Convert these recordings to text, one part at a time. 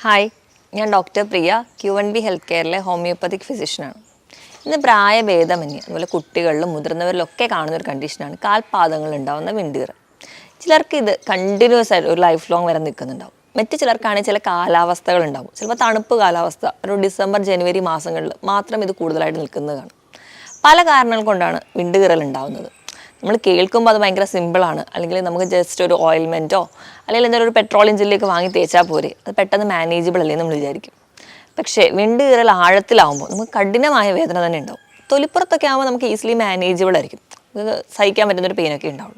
Hi ഞാൻ doctor Priya Q N B health കെയറിലെ homoeopathic ഫിസിഷ്യനാണ് ഇന്ന് പ്രായഭേദമന്യേ അതുപോലെ കുട്ടികളിലും മുതിർന്നവരിലും ഒക്കെ കാണുന്ന ഒരു കണ്ടീഷനാണ് കാൽപാദങ്ങൾ ഉണ്ടാകുന്ന വിണ്ടീർ ചിലർക്ക് ഇത് കണ്ടിന്യൂസ് ആയിട്ട് ഒരു ലൈഫ് ലോങ് വരെ നിൽക്കുന്നുണ്ടാവും. മറ്റ് ചിലർക്കാണെങ്കിൽ ചില കാലാവസ്ഥകൾ ഉണ്ടാവും. ചിലപ്പോൾ തണുപ്പ് കാലാവസ്ഥ ഒരു ഡിസംബർ ജനുവരി മാസങ്ങളിൽ മാത്രം ഇത് കൂടുതലായിട്ട് നിൽക്കുന്നത് കാണും. പല കാരണങ്ങൾ കൊണ്ടാണ് വിണ്ടുകീറൽ ഉണ്ടാവുന്നത്. നമ്മൾ കേൾക്കുമ്പോൾ അത് ഭയങ്കര സിമ്പിളാണ് അല്ലെങ്കിൽ നമുക്ക് ജസ്റ്റ് ഒരു ഓയിൽമെന്റോ അല്ലെങ്കിൽ എന്തെങ്കിലും ഒരു പെട്രോൾ എഞ്ചിലേക്ക് വാങ്ങി തേച്ചാൽ പോരെ. അത് പെട്ടെന്ന് മാനേജബിൾ അല്ലേ നമ്മൾ വിചാരിക്കും. പക്ഷേ വിണ്ട് കീറൽ ആഴത്തിലാവുമ്പോൾ നമുക്ക് കഠിനമായ വേദന തന്നെ ഉണ്ടാവും. തൊലിപ്പുറത്തൊക്കെ ആകുമ്പോൾ നമുക്ക് ഈസിലി മാനേജബിൾ ആയിരിക്കും. സഹിക്കാൻ പറ്റുന്നൊരു പെയിനൊക്കെ ഉണ്ടാവും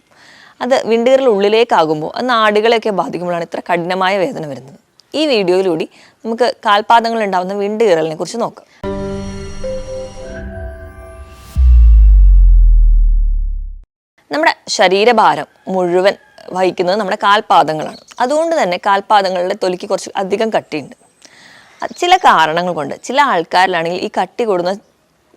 അത് വിണ്ടുകീറൽ ഉള്ളിലേക്കാകുമ്പോൾ അത് നാടുകളെയൊക്കെ ബാധിക്കുമ്പോഴാണ് ഇത്ര കഠിനമായ വേദന വരുന്നത്. ഈ വീഡിയോയിലൂടെ നമുക്ക് കാൽപാദങ്ങൾ ഉണ്ടാകുന്ന വിണ്ടുകീറലിനെ കുറിച്ച് നോക്കാം. ശരീരഭാരം മുഴുവൻ വഹിക്കുന്നത് നമ്മുടെ കാൽപാദങ്ങളാണ്. അതുകൊണ്ട് തന്നെ കാൽപാദങ്ങളുടെ തൊലിക്ക് കുറച്ച് അധികം കട്ടിയുണ്ട്. ചില കാരണങ്ങൾ കൊണ്ട് ചില ആൾക്കാരിലാണെങ്കിൽ ഈ കട്ടി കൂടുന്ന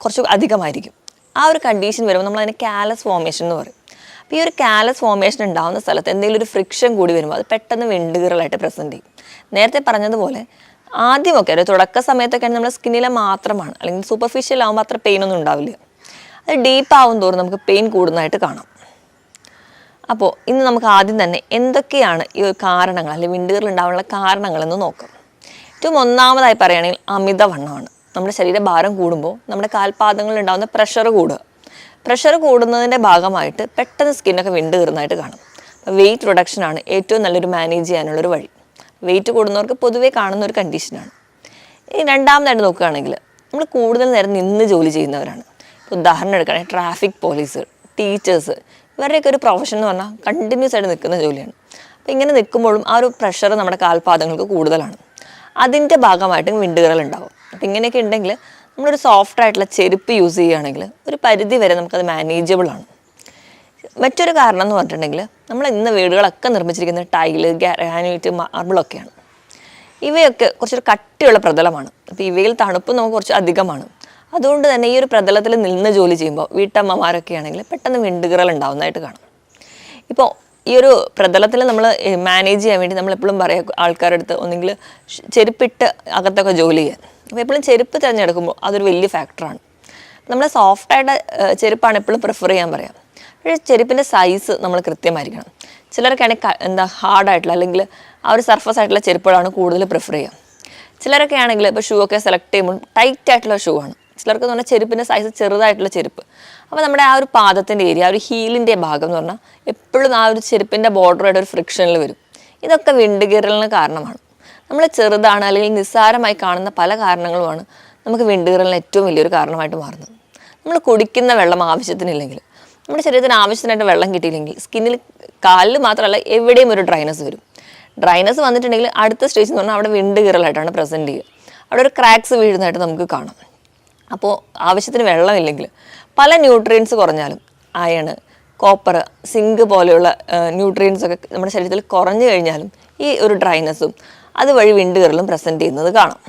കുറച്ച് അധികമായിരിക്കും. ആ ഒരു കണ്ടീഷൻ വരുമ്പോൾ നമ്മൾ അതിനെ കാലസ് ഫോർമേഷൻ എന്ന് പറയും. അപ്പോൾ ഈ ഒരു കാലസ് ഫോർമേഷൻ ഉണ്ടാകുന്ന സ്ഥലത്ത് എന്തെങ്കിലും ഒരു ഫ്രിക്ഷൻ കൂടി വരുമ്പോൾ അത് പെട്ടെന്ന് വിണ്ടുകീറലായിട്ട് പ്രസന്റ് ചെയ്യും. നേരത്തെ പറഞ്ഞതുപോലെ ആദ്യമൊക്കെ ഒരു തുടക്ക സമയത്തൊക്കെ നമ്മുടെ സ്കിന്നിലെ മാത്രമാണ്. അല്ലെങ്കിൽ സൂപ്പർഫിഷ്യൽ ആകുമ്പോൾ അത്ര പെയിൻ ഒന്നും ഉണ്ടാവില്ല. അത് ഡീപ്പ് ആവും തോറും നമുക്ക് പെയിൻ കൂടുന്നതായിട്ട് കാണാം. അപ്പോൾ ഇന്ന് നമുക്ക് ആദ്യം തന്നെ എന്തൊക്കെയാണ് ഈ ഒരു കാരണങ്ങൾ അല്ലെങ്കിൽ വിണ്ടുകീറൽ ഉണ്ടാവാനുള്ള കാരണങ്ങളെന്ന് നോക്കാം. ഏറ്റവും ഒന്നാമതായി പറയുകയാണെങ്കിൽ അമിതവണ്ണമാണ്. നമ്മുടെ ശരീരഭാരം കൂടുമ്പോൾ നമ്മുടെ കാൽപാദങ്ങളിൽ ഉണ്ടാകുന്ന പ്രഷർ കൂടുക. പ്രഷർ കൂടുന്നതിന്റെ ഭാഗമായിട്ട് പെട്ടെന്ന് സ്കിന്നൊക്കെ വിണ്ട് കയറുന്നതായിട്ട് കാണും. വെയിറ്റ് റിഡക്ഷനാണ് ഏറ്റവും നല്ലൊരു മാനേജ് ചെയ്യാനുള്ളൊരു വഴി. വെയിറ്റ് കൂടുന്നവർക്ക് പൊതുവേ കാണുന്ന ഒരു കണ്ടീഷനാണ് ഇനി രണ്ടാമതായിട്ട് നോക്കുകയാണെങ്കിൽ നമ്മൾ കൂടുതൽ നേരം നിന്ന് ജോലി ചെയ്യുന്നവരാണ്. ഉദാഹരണം എടുക്കുകയാണെങ്കിൽ ട്രാഫിക് പോലീസുകൾ ടീച്ചേഴ്സ് ഇവരുടെയൊക്കെ ഒരു പ്രൊഫഷൻ എന്ന് പറഞ്ഞാൽ കണ്ടിന്യൂസ് ആയിട്ട് നിൽക്കുന്ന ജോലിയാണ്. അപ്പോൾ ഇങ്ങനെ നിൽക്കുമ്പോഴും ആ ഒരു പ്രഷർ നമ്മുടെ കാൽപാദങ്ങൾക്ക് കൂടുതലാണ്. അതിന്റെ ഭാഗമായിട്ടും വിണ്ടുകീറൽ ഉണ്ടാകും അപ്പോൾ ഇങ്ങനെയൊക്കെ ഉണ്ടെങ്കിൽ നമ്മളൊരു സോഫ്റ്റ് ആയിട്ടുള്ള ചെരുപ്പ് യൂസ് ചെയ്യുകയാണെങ്കിൽ ഒരു പരിധി വരെ നമുക്കത് മാനേജബിൾ ആണ്. മറ്റൊരു കാരണം എന്ന് പറഞ്ഞിട്ടുണ്ടെങ്കിൽ നമ്മൾ ഇന്ന് വീടുകളൊക്കെ നിർമ്മിച്ചിരിക്കുന്ന ടൈൽ ഗ്രാനൈറ്റ് മാർബിളൊക്കെയാണ് ഇവയൊക്കെ കുറച്ചൊരു കട്ടിയുള്ള പ്രതലമാണ്. അപ്പോൾ ഇവയിൽ തണുപ്പ് നമുക്ക് കുറച്ച് അധികമാണ്. അതുകൊണ്ട് തന്നെ ഈ ഒരു പ്രതലത്തിൽ നിന്ന് ജോലി ചെയ്യുമ്പോൾ വീട്ടമ്മമാരൊക്കെ ആണെങ്കിൽ പെട്ടെന്ന് വിണ്ടുകിറൽ ഉണ്ടാവുന്നതായിട്ട് കാണാം. ഇപ്പോൾ ഈ ഒരു പ്രതലത്തിൽ നമ്മൾ മാനേജ് ചെയ്യാൻ വേണ്ടി നമ്മൾ എപ്പോഴും പറയാം ആൾക്കാരുടെ അടുത്ത് ഒന്നെങ്കിൽ ചെരുപ്പിട്ട് അകത്തൊക്കെ ജോലി ചെയ്യാൻ. അപ്പോൾ എപ്പോഴും ചെരുപ്പ് തിരഞ്ഞെടുക്കുമ്പോൾ അതൊരു വലിയ ഫാക്ടറാണ് നമ്മൾ സോഫ്റ്റായിട്ട് ചെരുപ്പാണ് എപ്പോഴും പ്രിഫർ ചെയ്യാൻ പറയാം. പക്ഷേ ചെരുപ്പിന്റെ സൈസ് നമ്മൾ കൃത്യമായിരിക്കണം. ചിലർക്കാണെങ്കിൽ എന്താ ഹാർഡായിട്ടുള്ള അല്ലെങ്കിൽ ആ ഒരു സർഫസ് ആയിട്ടുള്ള ചെരുപ്പുകളാണ് കൂടുതൽ പ്രിഫർ ചെയ്യുക ചിലരൊക്കെ ആണെങ്കിൽ ഇപ്പോൾ ഷൂ ഒക്കെ സെലക്ട് ചെയ്യുമ്പോൾ ടൈറ്റ് ആയിട്ടുള്ള ഷൂ ആണ്. ചിലർക്ക് എന്ന് പറഞ്ഞാൽ ചെരുപ്പിന്റെ സൈസ് ചെറുതായിട്ടുള്ള ചെരുപ്പ്. അപ്പോൾ നമ്മുടെ ആ ഒരു പാദത്തിന്റെ ഏരിയ ആ ഒരു ഹീലിന്റെ ഭാഗം എന്ന് പറഞ്ഞാൽ എപ്പോഴും ആ ഒരു ചെരുപ്പിന്റെ ബോർഡറായിട്ട് ഒരു ഫ്രിക്ഷനിൽ വരും. ഇതൊക്കെ വിണ്ടുകീറലിന് കാരണമാണ്. നമ്മൾ ചെറുതാണ് അല്ലെങ്കിൽ നിസ്സാരമായി കാണുന്ന പല കാരണങ്ങളുമാണ് നമുക്ക് വിണ്ടുകീറലിന് ഏറ്റവും വലിയൊരു കാരണമായിട്ട് മാറുന്നത്. നമ്മൾ കുടിക്കുന്ന വെള്ളം ആവശ്യത്തിനില്ലെങ്കിൽ നമ്മുടെ ശരീരത്തിന് ആവശ്യത്തിനായിട്ട് വെള്ളം കിട്ടിയില്ലെങ്കിൽ സ്കിന്നിൽ കാലിൽ മാത്രമല്ല എവിടെയും ഒരു ഡ്രൈനസ് വരും. ഡ്രൈനസ് വന്നിട്ടുണ്ടെങ്കിൽ അടുത്ത സ്റ്റേജ് എന്ന് പറഞ്ഞാൽ അവിടെ വിണ്ട് കീറലായിട്ടാണ് പ്രസന്റ് ചെയ്യുക. അവിടെ ഒരു ക്രാക്സ് വീഴുന്നതായിട്ട് നമുക്ക് കാണാം. അപ്പോൾ ആവശ്യത്തിന് വെള്ളമില്ലെങ്കിൽ പല ന്യൂട്രിയൻസ് കുറഞ്ഞാലും അയണ് കോപ്പർ സിങ്ക് പോലെയുള്ള ന്യൂട്രിയൻസ് ഒക്കെ നമ്മുടെ ശരീരത്തിൽ കുറഞ്ഞു കഴിഞ്ഞാലും ഈ ഒരു ഡ്രൈനസ്സും അതുവഴി വിണ്ടുകീറലും പ്രസന്റ് ചെയ്യുന്നത് കാണാം.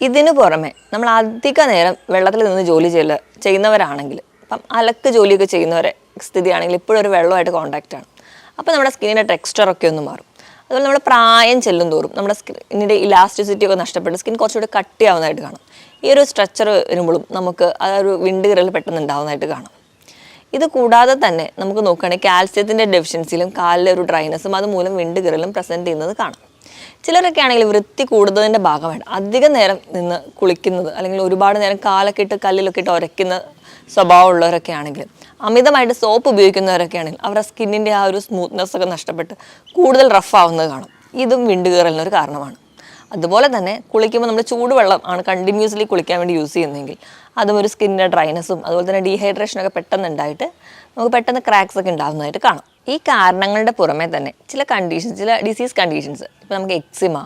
ഇതിനു പുറമെ നമ്മൾ അധിക നേരം വെള്ളത്തിൽ നിന്ന് ജോലി ചെയ്യല ചെയ്യുന്നവരാണെങ്കിൽ ഇപ്പം അലക്ക് ജോലിയൊക്കെ ചെയ്യുന്നവരെ സ്ഥിതിയാണെങ്കിൽ ഇപ്പോഴും ഒരു വെള്ളമായിട്ട് കോൺടാക്റ്റ് ആണ്. അപ്പോൾ നമ്മുടെ സ്കിന്നിന്റെ ടെക്സ്ചറൊക്കെ ഒന്ന് മാറും. അതുപോലെ നമ്മുടെ പ്രായം ചെല്ലും തോറും നമ്മുടെ സ്കിന്നിന്റെ ഇലാസ്റ്റിസിറ്റി ഒക്കെ നഷ്ടപ്പെട്ട് സ്കിൻ കുറച്ചുകൂടി കട്ടിയാവുന്നതായിട്ട് കാണാം. ഈ ഒരു സ്ട്രക്ചർ വരുമ്പോഴും നമുക്ക് ആ ഒരു വിണ്ട് പെട്ടെന്ന് ഉണ്ടാവുന്നതായിട്ട് കാണാം. ഇത് കൂടാതെ തന്നെ നമുക്ക് നോക്കുകയാണെങ്കിൽ കാൽസ്യത്തിന്റെ ഡെഫിഷ്യൻസിയിലും കാലിലെ ഒരു ഡ്രൈനസും അതുമൂലം വിണ്ട് കീറലും പ്രസന്റ് ചെയ്യുന്നത് കാണാം. ചിലരൊക്കെ ആണെങ്കിൽ വൃത്തി കൂടുതലിന്റെ ഭാഗമായിട്ട് അധികം നേരം നിന്ന് കുളിക്കുന്നത് അല്ലെങ്കിൽ ഒരുപാട് നേരം കാലൊക്കെ ഇട്ട് കല്ലിലൊക്കെ ഇട്ട് ഉരയ്ക്കുന്ന സ്വഭാവമുള്ളവരൊക്കെ ആണെങ്കിൽ അമിതമായിട്ട് സോപ്പ് ഉപയോഗിക്കുന്നവരൊക്കെ ആണെങ്കിൽ അവരുടെ സ്കിന്നിന്റെ ആ ഒരു സ്മൂത്ത്നെസ് ഒക്കെ നഷ്ടപ്പെട്ട് കൂടുതൽ റഫ് ആവുന്നത് കാണും. ഇതും വിണ്ടുകീറലിനൊരു കാരണമാണ്. അതുപോലെ തന്നെ കുളിക്കുമ്പോൾ നമ്മൾ ചൂടുവെള്ളം ആണ് കണ്ടിന്യൂസ്ലി കുളിക്കാൻ വേണ്ടി യൂസ് ചെയ്യുന്നതെങ്കിൽ. അതും ഒരു സ്കിന്നിന്റെ ഡ്രൈനസ്സും അതുപോലെ തന്നെ ഡീഹൈഡ്രേഷനൊക്കെ പെട്ടെന്ന് ഉണ്ടായിട്ട് നമുക്ക് പെട്ടെന്ന് ക്രാക്സ് ഒക്കെ ഉണ്ടാകുന്നതായിട്ട് കാണാം. ഈ കാരണങ്ങളുടെ പുറമെ തന്നെ ചില കണ്ടീഷൻസ് ചില ഡിസീസ് കണ്ടീഷൻസ് ഇപ്പോൾ നമുക്ക് എക്സിമ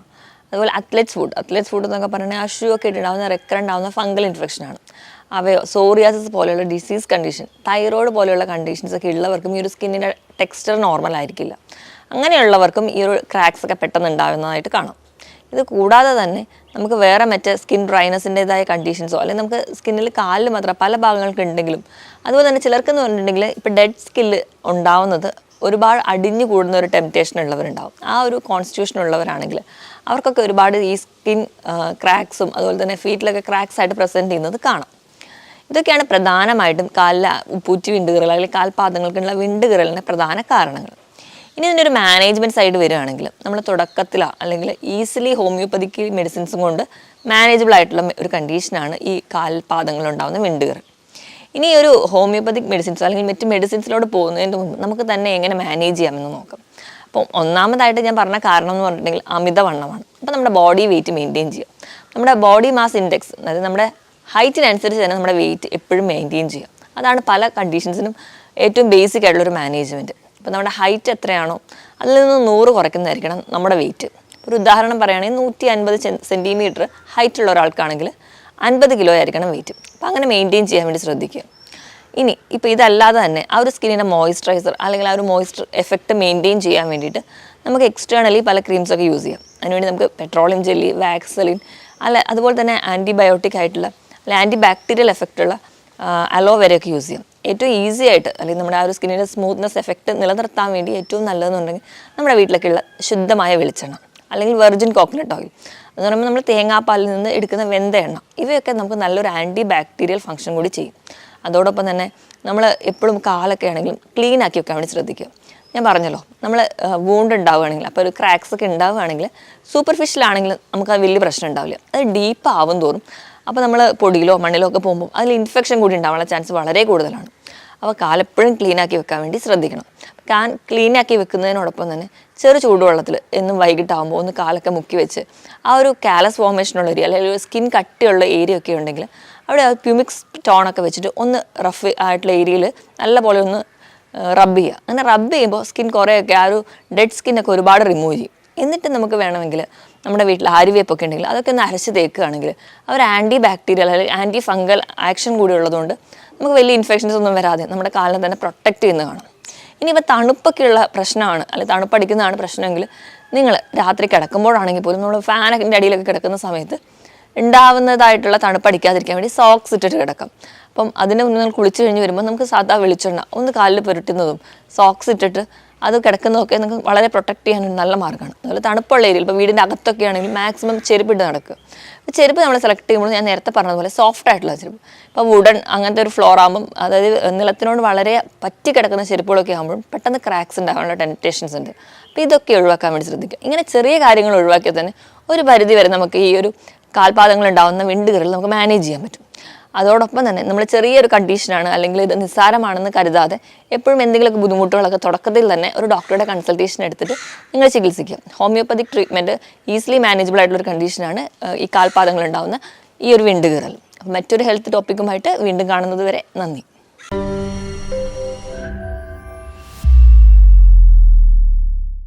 അതുപോലെ അത്ലറ്റ്സ് ഫുഡ് അത്ലറ്റ്സ് ഫുഡ് എന്നൊക്കെ പറഞ്ഞാൽ അഷു ഒക്കെ ഇട്ടുണ്ടാവുന്ന റെക്കർ ഉണ്ടാകുന്ന ഫംഗൽ ഇൻഫെക്ഷനാണ് അവയോ സോറിയാസിസ് പോലെയുള്ള ഡിസീസ് കണ്ടീഷൻ തൈറോയ്ഡ് പോലെയുള്ള കണ്ടീഷൻസ് ഒക്കെ ഉള്ളവർക്കും ഈ ഒരു സ്കിന്നിന്റെ ടെക്സ്ചർ നോർമൽ ആയിരിക്കില്ല. അങ്ങനെയുള്ളവർക്കും ഈ ഒരു ക്രാക്സ് ഒക്കെ പെട്ടെന്ന് ഉണ്ടാകുന്നതായിട്ട് കാണാം. ഇത് കൂടാതെ തന്നെ നമുക്ക് വേറെ മറ്റേ സ്കിൻ ഡ്രൈനസിന്റെതായ കണ്ടീഷൻസോ അല്ലെങ്കിൽ നമുക്ക് സ്കിന്നിൽ കാലിൽ മാത്രം പല ഭാഗങ്ങൾക്ക് ഉണ്ടെങ്കിലും അതുപോലെ തന്നെ ചിലർക്കെന്ന് പറഞ്ഞിട്ടുണ്ടെങ്കിൽ ഇപ്പോൾ ഡെഡ് സ്കില്ല് ഉണ്ടാവുന്നത് ഒരുപാട് അടിഞ്ഞു കൂടുന്ന ഒരു ടെംപ്റ്റേഷൻ ഉള്ളവരുണ്ടാവും. ആ ഒരു കോൺസ്റ്റിറ്റ്യൂഷൻ ഉള്ളവരാണെങ്കിൽ അവർക്കൊക്കെ ഒരുപാട് ഈ സ്കിൻ ക്രാക്സും അതുപോലെ തന്നെ ഫീറ്റിലൊക്കെ ക്രാക്സ് ആയിട്ട് പ്രസന്റ് ചെയ്യുന്നത് കാണാം. ഇതൊക്കെയാണ് പ്രധാനമായിട്ടും കാലിലെ ഉപ്പൂറ്റി വിണ്ടുകീറൽ അല്ലെങ്കിൽ കാൽപാദങ്ങൾക്കുള്ള വിണ്ടുകീറലിന്റെ പ്രധാന കാരണങ്ങൾ. ഇനി ഇതിന്റെ ഒരു മാനേജ്മെന്റ് സൈഡ് വരികയാണെങ്കിൽ നമ്മൾ തുടക്കത്തിലോ അല്ലെങ്കിൽ ഈസിലി ഹോമിയോപ്പതിക്ക് മെഡിസിൻസും കൊണ്ട് മാനേജബിൾ ആയിട്ടുള്ള ഒരു കണ്ടീഷനാണ് ഈ കാൽപാദങ്ങളുണ്ടാകുന്ന വിണ്ടുകീറൽ ഇനി ഒരു ഹോമിയോപ്പതിക് മെഡിസിൻസ് അല്ലെങ്കിൽ മറ്റ് മെഡിസിൻസിലോട് പോകുന്നതിന് മുമ്പ് നമുക്ക് തന്നെ എങ്ങനെ മാനേജ് ചെയ്യാമെന്ന് നോക്കാം. അപ്പോൾ ഒന്നാമതായിട്ട് ഞാൻ പറഞ്ഞ കാരണം എന്ന് പറഞ്ഞിട്ടുണ്ടെങ്കിൽ അമിതവണ്ണമാണ്. അപ്പോൾ നമ്മുടെ ബോഡി വെയിറ്റ് മെയിന്റെയിൻ ചെയ്യുക നമ്മുടെ ബോഡി മാസ് ഇൻഡെക്സ് അതായത് നമ്മുടെ ഹൈറ്റിനനുസരിച്ച് തന്നെ നമ്മുടെ വെയിറ്റ് എപ്പോഴും മെയിന്റെയിൻ ചെയ്യുക അതാണ് പല കണ്ടീഷൻസിനും ഏറ്റവും ബേസിക് ആയിട്ടുള്ളൊരു മാനേജ്മെന്റ് ഇപ്പോൾ നമ്മുടെ ഹൈറ്റ് എത്രയാണോ അതിൽ നിന്ന് നൂറ് കുറയ്ക്കുന്നതായിരിക്കണം നമ്മുടെ വെയിറ്റ് ഒരു ഉദാഹരണം പറയുകയാണെങ്കിൽ നൂറ്റി അൻപത് സെന്റിമീറ്റർ ഹൈറ്റ് ഉള്ള ഒരാൾക്കാണെങ്കിൽ അൻപത് കിലോ ആയിരിക്കണം വെയിറ്റ് അപ്പോൾ അങ്ങനെ മെയിന്റെയിൻ ചെയ്യാൻ വേണ്ടി ശ്രദ്ധിക്കുക. ഇനി ഇപ്പോൾ ഇതല്ലാതെ തന്നെ ആ ഒരു സ്കിന്നിന്റെ മോയ്സ്ചറൈസർ അല്ലെങ്കിൽ ആ ഒരു മോയ്സ്ചർ എഫക്റ്റ് മെയിന്റെയിൻ ചെയ്യാൻ വേണ്ടിയിട്ട് നമുക്ക് എക്സ്റ്റേണലി പല ക്രീംസൊക്കെ യൂസ് ചെയ്യാം. അതിനുവേണ്ടി നമുക്ക് പെട്രോളിയം ജെല്ലി വാക്സലിൻ അല്ല അതുപോലെ തന്നെ ആന്റിബയോട്ടിക് ആയിട്ടുള്ള അല്ലെ ആന്റി ബാക്ടീരിയൽ എഫക്റ്റുള്ള അലോവേരയൊക്കെ യൂസ് ചെയ്യാം. ഏറ്റവും ഈസി ആയിട്ട് അല്ലെങ്കിൽ നമ്മുടെ ആ ഒരു സ്കിന്നിന്റെ സ്മൂത്ത്നെസ് എഫക്റ്റ് നിലനിർത്താൻ വേണ്ടി ഏറ്റവും നല്ലതെന്നുണ്ടെങ്കിൽ നമ്മുടെ വീട്ടിലേക്കുള്ള ശുദ്ധമായ വെളിച്ചെണ്ണ അല്ലെങ്കിൽ വെർജിൻ കോക്കനട്ട് ഓയിൽ എന്ന് പറയുമ്പോൾ നമ്മൾ തേങ്ങാപ്പാലിൽ നിന്ന് എടുക്കുന്ന വെന്ത എണ്ണ ഇവയൊക്കെ നമുക്ക് നല്ലൊരു ആന്റി ബാക്ടീരിയൽ ഫംഗ്ഷൻ കൂടി ചെയ്യും. അതോടൊപ്പം തന്നെ നമ്മൾ എപ്പോഴും കാലൊക്കെ ആണെങ്കിലും ക്ലീൻ ആക്കി വെക്കാൻ വേണ്ടി ശ്രദ്ധിക്കുക. ഞാൻ പറഞ്ഞല്ലോ നമ്മൾ വൂണ്ട് ഉണ്ടാവുകയാണെങ്കിൽ അപ്പോൾ ഒരു ക്രാക്സ് ഒക്കെ ഉണ്ടാവുകയാണെങ്കിൽ സൂപ്പർഫിഷ്യലാണെങ്കിൽ നമുക്ക് അത് വലിയ പ്രശ്നം ഉണ്ടാവില്ല. അത് ഡീപ്പ് ആവും തോറും. അപ്പോൾ നമ്മൾ പൊടിയിലോ മണ്ണിലോ ഒക്കെ പോകുമ്പോൾ അതിൽ ഇൻഫെക്ഷൻ കൂടി ഉണ്ടാവാനുള്ള ചാൻസ് വളരെ കൂടുതലാണ്. അപ്പോൾ കാലപ്പോഴും ക്ലീൻ ആക്കി വെക്കാൻ വേണ്ടി ശ്രദ്ധിക്കണം. കാൻ ക്ലീൻ ആക്കി വെക്കുന്നതിനോടൊപ്പം തന്നെ ചെറു ചൂടുവെള്ളത്തിൽ എന്നും വൈകിട്ടാകുമ്പോൾ ഒന്ന് കാലൊക്കെ മുക്കി വെച്ച് ആ ഒരു കാലസ് ഫോർമേഷനുള്ള ഏരിയ അല്ലെങ്കിൽ ഒരു സ്കിൻ കട്ടിയുള്ള ഏരിയ ഒക്കെ ഉണ്ടെങ്കിൽ അവിടെ ആ പ്യൂമിക്സ് ടോണൊക്കെ വെച്ചിട്ട് ഒന്ന് റഫ് ആയിട്ടുള്ള ഏരിയയിൽ നല്ലപോലെ ഒന്ന് റബ്ബ് ചെയ്യുക. അങ്ങനെ റബ്ബ് ചെയ്യുമ്പോൾ സ്കിൻ കുറേയൊക്കെ ആ ഒരു ഡെഡ് സ്കിന്നൊക്കെ ഒരുപാട് റിമൂവ് ചെയ്യും. എന്നിട്ട് നമുക്ക് വേണമെങ്കിൽ നമ്മുടെ വീട്ടിൽ ആര്യവേപ്പൊക്കെ ഉണ്ടെങ്കിൽ അതൊക്കെ ഒന്ന് അരച്ച് തേക്കുകയാണെങ്കിൽ അവർ ആന്റി ബാക്ടീരിയൽ അല്ലെങ്കിൽ ആന്റി ഫംഗൽ ആക്ഷൻ കൂടി ഉള്ളതുകൊണ്ട് നമുക്ക് വലിയ ഇൻഫെക്ഷൻസ് ഒന്നും വരാതെ നമ്മുടെ കാലിനെ തന്നെ പ്രൊട്ടക്റ്റ് ചെയ്യുന്ന കാണാം. ഇപ്പോൾ തണുപ്പൊക്കെയുള്ള പ്രശ്നമാണ് അല്ലെങ്കിൽ തണുപ്പടിക്കുന്നതാണ് പ്രശ്നമെങ്കിൽ നിങ്ങൾ രാത്രി കിടക്കുമ്പോഴാണെങ്കിൽ പോലും നമ്മൾ ഫാനിന്റെ അടിയിലൊക്കെ കിടക്കുന്ന സമയത്ത് ഉണ്ടാവുന്നതായിട്ടുള്ള തണുപ്പടിക്കാതിരിക്കാൻ വേണ്ടി സോക്സ് ഇട്ടിട്ട് കിടക്കാം. അപ്പം അതിന് മുന്നേ നിങ്ങൾ കുളിച്ച് കഴിഞ്ഞ് വരുമ്പോൾ നമുക്ക് സാധാ വെളിച്ചെണ്ണ ഒന്ന് കാലിൽ പുരട്ടുന്നതും സോക്സ് ഇട്ടിട്ട് അത് കിടക്കുന്നതൊക്കെ നിങ്ങൾക്ക് വളരെ പ്രൊട്ടക്ട് ചെയ്യാൻ ഒരു നല്ല മാർഗമാണ്. അതുപോലെ തണുപ്പുള്ള ഏരിയയിൽ ഇപ്പോൾ വീടിന്റെ അകത്തൊക്കെ ആണെങ്കിൽ മാക്സിമം ചെരുപ്പിട്ട് നടക്കുക അപ്പോൾ ചെരുപ്പ് നമ്മൾ സെലക്ട് ചെയ്യുമ്പോൾ ഞാൻ നേരത്തെ പറഞ്ഞതുപോലെ സോഫ്റ്റ് ആയിട്ടുള്ള ചെരുപ്പ്. ഇപ്പോൾ വുഡൻ അങ്ങനത്തെ ഒരു ഫ്ലോർ ആകുമ്പം അതായത് നിലത്തിനോട് വളരെ പറ്റി കിടക്കുന്ന ചെരുപ്പുകളൊക്കെ ആകുമ്പോഴും പെട്ടെന്ന് ക്രാക്സ് ഉണ്ടാകാനുള്ള ടെന്റേഷൻസ് ഉണ്ട്. അപ്പോൾ ഇതൊക്കെ ഒഴിവാക്കാൻ വേണ്ടി ശ്രദ്ധിക്കുക. ഇങ്ങനെ ചെറിയ കാര്യങ്ങൾ ഒഴിവാക്കിയാൽ തന്നെ ഒരു പരിധി വരെ നമുക്ക് ഈ ഒരു കാൽപാദങ്ങൾ ഉണ്ടാകുന്ന വിണ്ടുകീറൽ നമുക്ക് മാനേജ് ചെയ്യാൻ പറ്റും. അതോടൊപ്പം തന്നെ നമ്മൾ ചെറിയൊരു കണ്ടീഷനാണ് അല്ലെങ്കിൽ ഇത് നിസ്സാരമാണെന്ന് കരുതാതെ എപ്പോഴും എന്തെങ്കിലുമൊക്കെ ബുദ്ധിമുട്ടുകളൊക്കെ തുടക്കത്തിൽ തന്നെ ഒരു ഡോക്ടറുടെ കൺസൾട്ടേഷൻ എടുത്തിട്ട് നിങ്ങൾ ചികിത്സിക്കുക. ഹോമിയോപ്പതിക് ട്രീറ്റ്മെന്റ് ഈസിലി മാനേജബിൾ ആയിട്ടുള്ള ഒരു കണ്ടീഷനാണ് ഈ കാൽപാദങ്ങൾ ഉണ്ടാകുന്ന ഈ ഒരു വിണ്ടുകീറൽ മറ്റൊരു ഹെൽത്ത് ടോപ്പിക്കുമായിട്ട് വീണ്ടും കാണുന്നത് വരെ നന്ദി.